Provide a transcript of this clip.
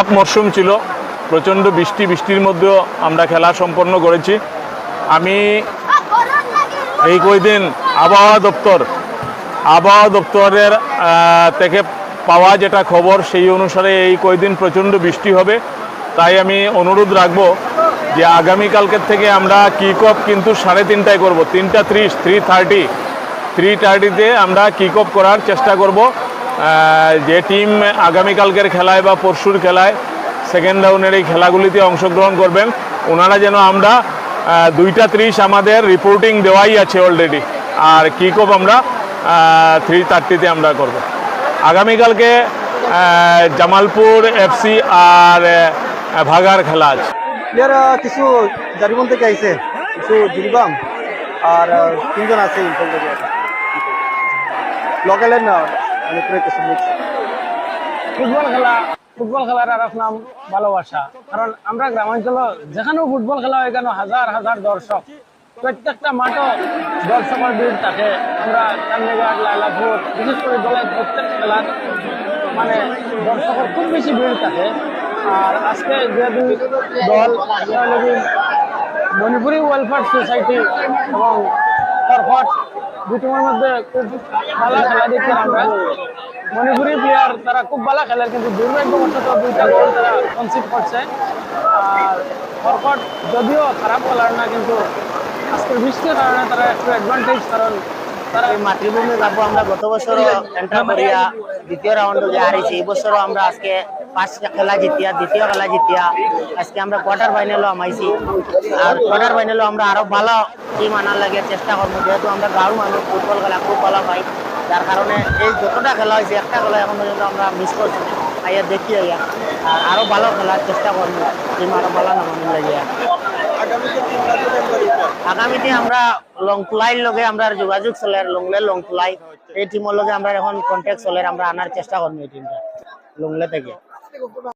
খারাপ মরশুম ছিল। প্রচণ্ড বৃষ্টি, বৃষ্টির মধ্যেও আমরা খেলা সম্পন্ন করেছি। আমি এই কয়দিন আবহাওয়া দপ্তর, আবহাওয়া দপ্তরের থেকে পাওয়া যেটা খবর, সেই অনুসারে এই কয়দিন প্রচণ্ড বৃষ্টি হবে। তাই আমি অনুরোধ রাখব যে আগামীকালকের থেকে আমরা কিক অফ কিন্তু সাড়ে তিনটায় করব। তিনটা ত্রিশ থ্রি থার্টি থ্রি থার্টিতে আমরা কিক অফ করার চেষ্টা করব। যে টিম আগামীকালকের খেলায় বা পরশুর খেলায় সেকেন্ড রাউন্ডের এই খেলাগুলিতে অংশগ্রহণ করবেন, ওনারা যেন আমরা দুইটা ত্রিশ আমাদের রিপোর্টিং দেওয়াই আছে অলরেডি আর কিক অফ আমরা থ্রি থার্টিতে আমরা করব। আগামীকালকে জামালপুর এফসি আর ভাগার খেলা আছে। কিছু জারিবন থেকে আইছে, কিছু জিরিবাম, আর তিনজন আছে লোকালের না অনেক কিছু mix। ফুটবল খেলা, ফুটবল খেলার আর নাম ভালোবাসা। কারণ আমরা গ্রামাঞ্চল যেখানেও ফুটবল খেলা হয় কেন হাজার হাজার দর্শক প্রত্যেকটা মাঠও দর্শকের ভিড় থাকে। আমরা চান্দিঘাট লাইলাপুর বিশেষ করে দলের প্রত্যেক খেলার মানে দর্শকের খুব বেশি ভিড় থাকে। আর আজকে যে দুই দল মণিপুরি ওয়েলফেয়ার সোসাইটি এবং তরফট দুটিমের মধ্যে খুব ভালো খেলা দেখছি আমরা। মণিপুরি প্লেয়ার তারা খুব ভালো খেলে কিন্তু দুর্ভাগ্যবশত দুইটা গোল তারা কনসিড করছে। আর তরফট যদিও খারাপ খেলার না, কিন্তু আজকের বৃষ্টির কারণে তারা একটু অ্যাডভান্টেজ কারণ তারা মাতৃভূমি যাব আমরা, গত বছর দ্বিতীয় রাউন্ড হারিয়েছি, এই বছরও আমরা আজকে পাঁচটা খেলা জিতিয়া, দ্বিতীয় খেলা জিতিয়া। আজকে আমরা কোয়ার্টার ফাইনালও আমাইছি। আর কোয়ার্টার ফাইনালও আমরা আরও ভালো টিম আনার লাগে চেষ্টা করব। যেহেতু আমরা গাঁর মানুষ ফুটবল খেলা খুব ভালো পাই যার কারণে এই যতটা খেলা হয়েছে একটা খেলা এখন পর্যন্ত আমরা মিস করছি আইয়া দেখি আইয়া আর আরও ভালো খেলার চেষ্টা করব। টিম আরও ভালো নামানোর লাগিয়া আগামীতে আমরা লংতুলাইর লগে আমরা যোগাযোগ চলে, লংলে লংতুলাই এই টিমের লগে আমরা এখন কন্ট্যাক্ট চলে, আমরা আনার চেষ্টা করব এই টিমটা লংলে থেকে। కొడుతున్నా